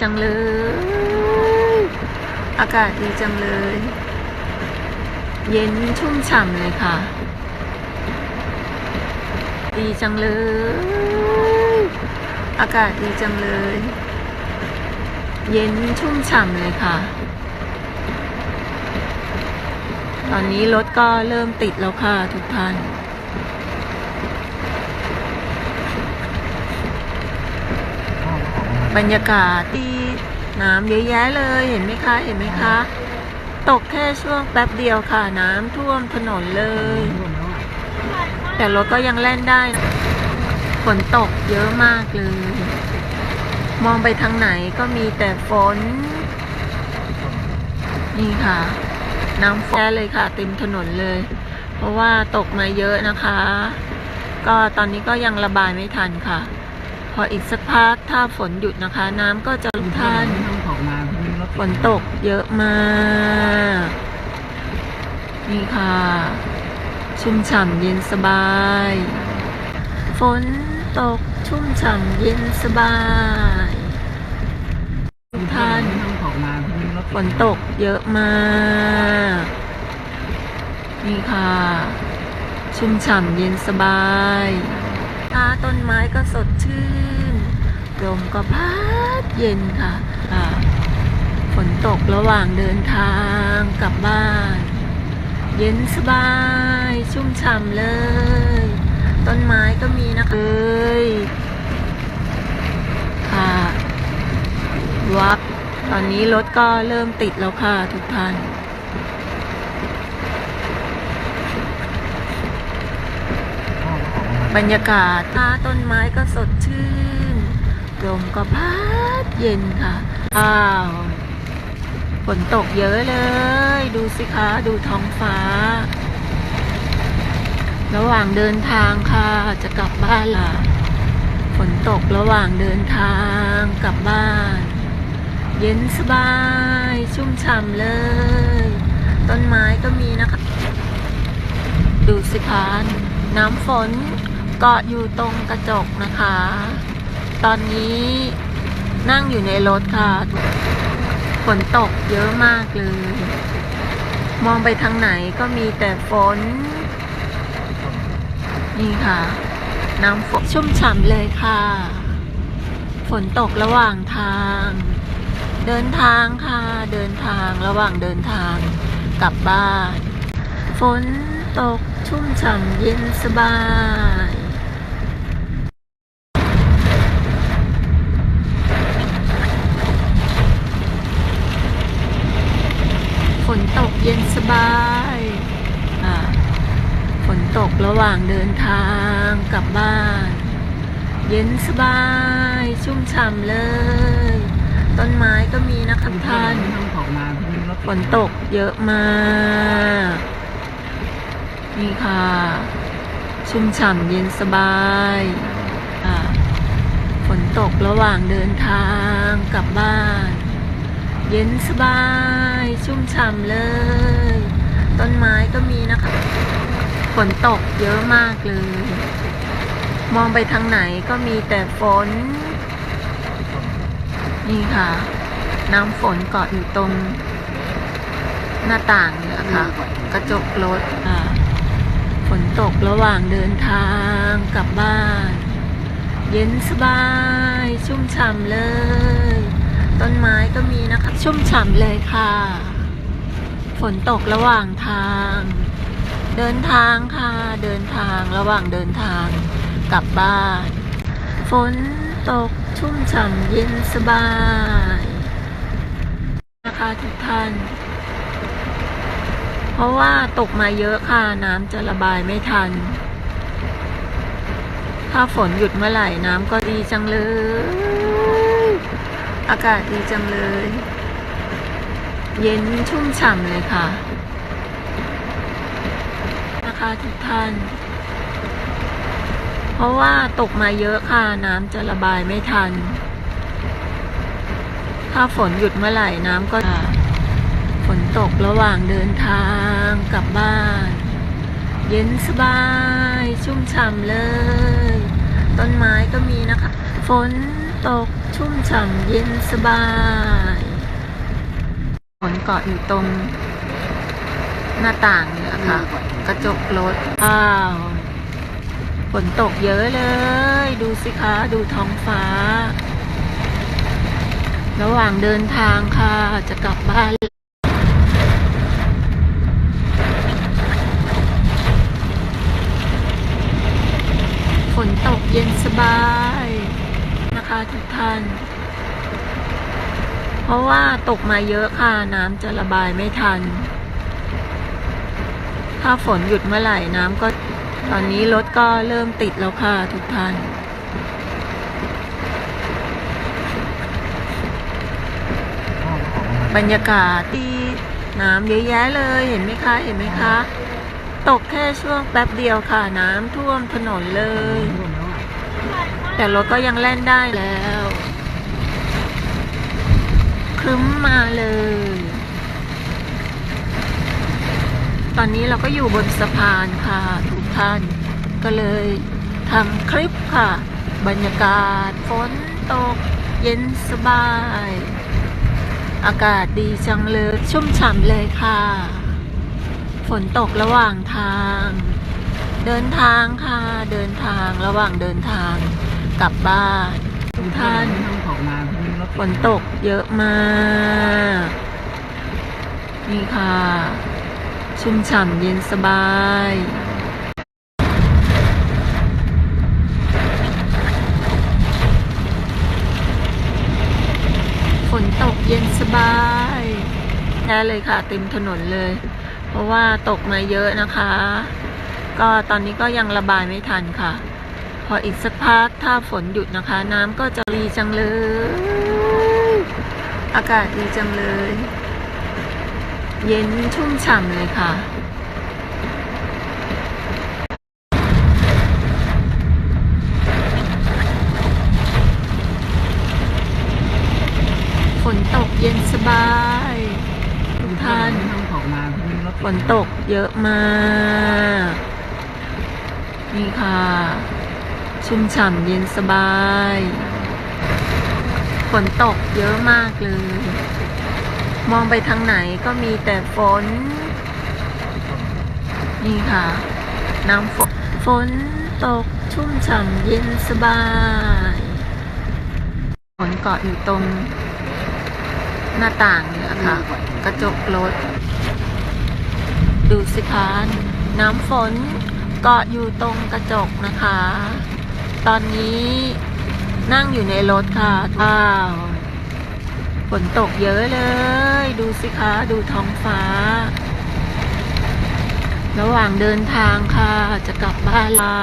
จังเลย อากาศดีจังเลย เย็นชุ่มฉ่ำเลยค่ะ ดีจังเลย อากาศดีจังเลย เย็นชุ่มฉ่ำเลยค่ะ ตอนนี้รถก็เริ่มติดแล้วค่ะทุกท่าน บรรยากาศดีน้ำเยอะแยะเลยเห็นไหมคะ เห็นไหมคะ ตกแค่ช่วงแป๊บเดียวค่ะน้ำท่วมถนนเลย แต่รถก็ยังแล่นได้ฝนตกเยอะมากเลย มองไปทางไหนก็มีแต่ฝน นี่ค่ะ น้ำแฟเลยค่ะเต็มถนนเลย เพราะว่าตกมาเยอะนะคะ ก็ตอนนี้ก็ยังระบายไม่ทันค่ะ พออีกสักพักถ้าฝนหยุดนะคะ น้ำก็จะลงท่านฝนตกเยอะมาก นี่ค่ะ ชุ่มฉ่ำเย็นสบาย ฝนตกชุ่มฉ่ำเย็นสบายทุกท่านฝนตกเยอะมาก นี่ค่ะ ชุ่มฉ่ำเย็นสบาย ตาต้นไม้ก็สดชื่น ลมก็พัดเย็นค่ะฝนตกระหว่างเดินทางกลับบ้าน เย็นสบาย ชุ่มฉ่ำเลย ต้นไม้ก็มีนะคะเอ้ยค่ะวับตอนนี้รถก็เริ่มติดแล้วค่ะทุกท่าน บรรยากาศตาต้นไม้ก็สดชื่นลมก็พัดเย็นค่ะ อ้าวฝนตกเยอะเลย ดูสิคะดูท้องฟ้า ระหว่างเดินทางค่ะ จะกลับบ้านล่ะฝนตกระหว่างเดินทางกลับบ้าน เย็นสบาย ชุ่มฉ่ำเลย ต้นไม้ก็มีนะคะ ดูสิคะน้ำฝน เกาะอยู่ตรงกระจกนะคะ ตอนนี้นั่งอยู่ในรถค่ะ ฝนตกเยอะมากเลย มองไปทางไหนก็มีแต่ฝน นี่ค่ะ น้ำฝนชุ่มฉ่ำเลยค่ะ ฝนตกระหว่างทาง เดินทางค่ะ เดินทางระหว่างเดินทางกลับบ้าน ฝนตกชุ่มฉ่ำเย็นสบาย ฝนตก เย็นสบายฝนตกระหว่างเดินทางกลับบ้าน เย็นสบาย ชุ่มฉ่ำเลย ต้นไม้ก็มีนะคะท่านฝนตกเยอะมาก นี่ค่ะ ชุ่มฉ่ำเย็นสบายฝนตกระหว่างเดินทางกลับบ้าน เย็นสบาย ชุ่มฉ่ำเลย ต้นไม้ก็มีนะคะฝนตกเยอะมากเลย มองไปทางไหนก็มีแต่ฝน นี่ค่ะ น้ำฝนเกาะอยู่ตรงหน้าต่างเนี่ยค่ะ กระจกรถอ่าฝนตกระหว่างเดินทางกลับบ้าน เย็นสบาย ชุ่มฉ่ำเลย ต้นไม้ก็มีนะคะ ชุ่มฉ่ำเลยค่ะ ฝนตกระหว่างทาง เดินทางค่ะ เดินทางระหว่างเดินทางกลับบ้าน ฝนตกชุ่มฉ่ำเย็นสบาย นะคะทุกท่าน เพราะว่าตกมาเยอะค่ะน้ำจะระบายไม่ทัน ถ้าฝนหยุดเมื่อไหร่น้ำก็ดีจังเลย อากาศดีจังเลย เย็นชุ่มฉ่ำเลยค่ะ นะคะทุกท่าน เพราะว่าตกมาเยอะค่ะ น้ำจะระบายไม่ทัน ถ้าฝนหยุดเมื่อไหร่น้ำก็ฝนตกระหว่างเดินทางกลับบ้าน เย็นสบาย ชุ่มฉ่ำเลย ต้นไม้ก็มีนะคะ ฝน ตกชุ่มฉ่ำเย็นสบายฝนเกาะอยู่ตรงหน้าต่างเนี่ยค่ะ กระจกรถอ้าวฝนตกเยอะเลย ดูสิคะ ดูท้องฟ้า ระหว่างเดินทางค่ะ จะกลับบ้าน ฝนตกเย็นสบายนะคะทุกท่าน เพราะว่าตกมาเยอะค่ะ น้ำจะระบายไม่ทัน ถ้าฝนหยุดเมื่อไหร่น้ำก็ ตอนนี้รถก็เริ่มติดแล้วค่ะทุกท่านบรรยากาศที่น้ำเยอะแยะเลยเห็นไหมคะ เห็นไหมคะ ตกแค่ช่วงแป๊บเดียวค่ะ น้ำท่วมถนนเลย แต่รถก็ยังแล่นได้แล้ว รึ้มมาเลย ตอนนี้เราก็อยู่บนสะพานค่ะทุกท่าน ก็เลยทำคลิปค่ะ บรรยากาศฝนตก เย็นสบาย อากาศดีจังเลย ชุ่มฉ่ำเลยค่ะ ฝนตกระหว่างทาง เดินทางค่ะ เดินทางระหว่างเดินทางกลับบ้านทุกท่าน ฝนตกเยอะมาก นี่ค่ะ ชุ่มฉ่ำเย็นสบายฝนตกเย็นสบายแค่เลยค่ะเต็มถนนเลย เพราะว่าตกมาเยอะนะคะ ก็ตอนนี้ก็ยังระบายไม่ทันค่ะ พออีกสักพักถ้าฝนหยุดนะคะ น้ำก็จะดีจังเลย อากาศดีจังเลย เย็นชุ่มฉ่ำเลยค่ะ ฝนตกเย็นสบาย ทุกท่าน ฝนตกเยอะมาก นี่ค่ะ ชุ่มฉ่ำเย็นสบาย ฝนตกเยอะมากเลย มองไปทางไหนก็มีแต่ฝน นี่ค่ะ น้ำฝนฝนตกชุ่มฉ่ำเย็นสบายฝนเกาะอยู่ตรงหน้าต่างเนี่ยค่ะ กระจกรถ ดูสิคะน้ำฝนเกาะอยู่ตรงกระจกนะคะ ตอนนี้ นั่งอยู่ในรถค่ะอ้าวฝนตกเยอะเลย ดูสิคะ ดูท้องฟ้า ระหว่างเดินทางค่ะ จะกลับบ้านล่ะ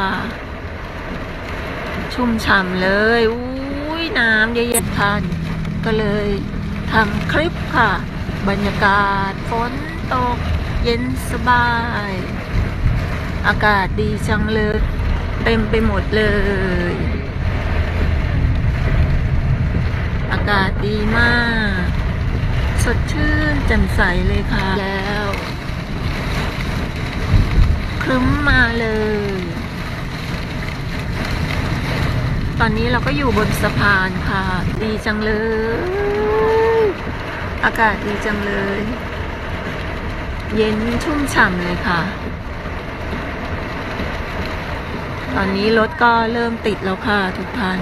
ชุ่มฉ่ำเลยอุ้ยน้ำเยอะแยะทันก็เลยทำคลิปค่ะ บรรยากาศฝนตก เย็นสบาย อากาศดีจังเลย เต็มไปหมดเลย อากาศดีมาก สดชื่นแจ่มใสเลยค่ะ แล้ว ครึ้มมาเลย ตอนนี้เราก็อยู่บนสะพานค่ะ ดีจังเลย อากาศดีจังเลย เย็นชุ่มฉ่ำเลยค่ะ ตอนนี้รถก็เริ่มติดแล้วค่ะทุกท่าน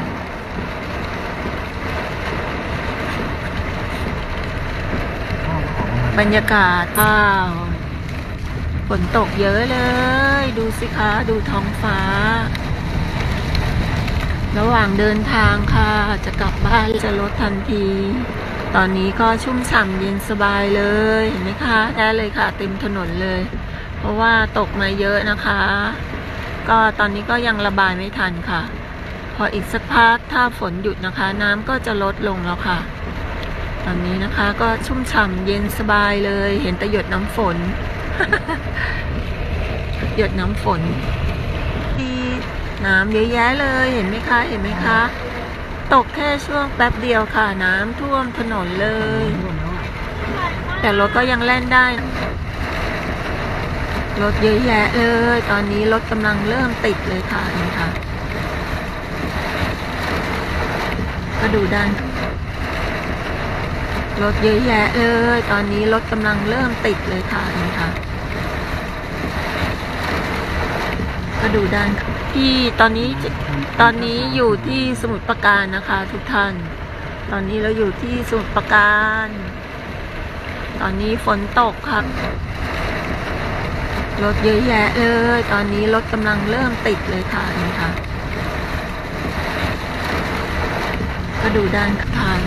บรรยากาศอ้าวฝนตกเยอะเลย ดูสิคะ ดูท้องฟ้า ระหว่างเดินทางค่ะ จะกลับบ้านจะลดทันที ตอนนี้ก็ชุ่มฉ่ำเย็นสบายเลย เห็นไหมคะ ได้เลยค่ะ เต็มถนนเลย เพราะว่าตกมาเยอะนะคะ ก็ตอนนี้ก็ยังระบายไม่ทันค่ะ พออีกสักพักถ้าฝนหยุดนะคะ น้ำก็จะลดลงแล้วค่ะ ตอนนี้นะคะก็ชุ่มฉ่ำเย็นสบายเลย เห็นแต่หยดน้ำฝน หยดน้ำฝนที่น้ำเยอะแยะเลยเห็นไหมคะเห็นไหมคะ ตกแค่ช่วงแป๊บเดียวค่ะน้ำท่วมถนนเลย แต่รถก็ยังแล่นได้ รถเยอะแยะเลย ตอนนี้รถกำลังเริ่มติดเลยค่ะนี่ค่ะก็ดูด้าน รถเยอะแยะเลย ตอนนี้รถกำลังเริ่มติดเลยค่ะนี่ค่ะ ก็ดูด้านที่ตอนนี้ตอนนี้อยู่ที่สมุทรปราการนะคะ ทุกท่าน ตอนนี้เราอยู่ที่สมุทรปราการ ตอนนี้ฝนตกครับรถเยอะแยะเลย ตอนนี้รถกำลังเริ่มติดเลยค่ะนี่ค่ะ ก็ดูด้านทาง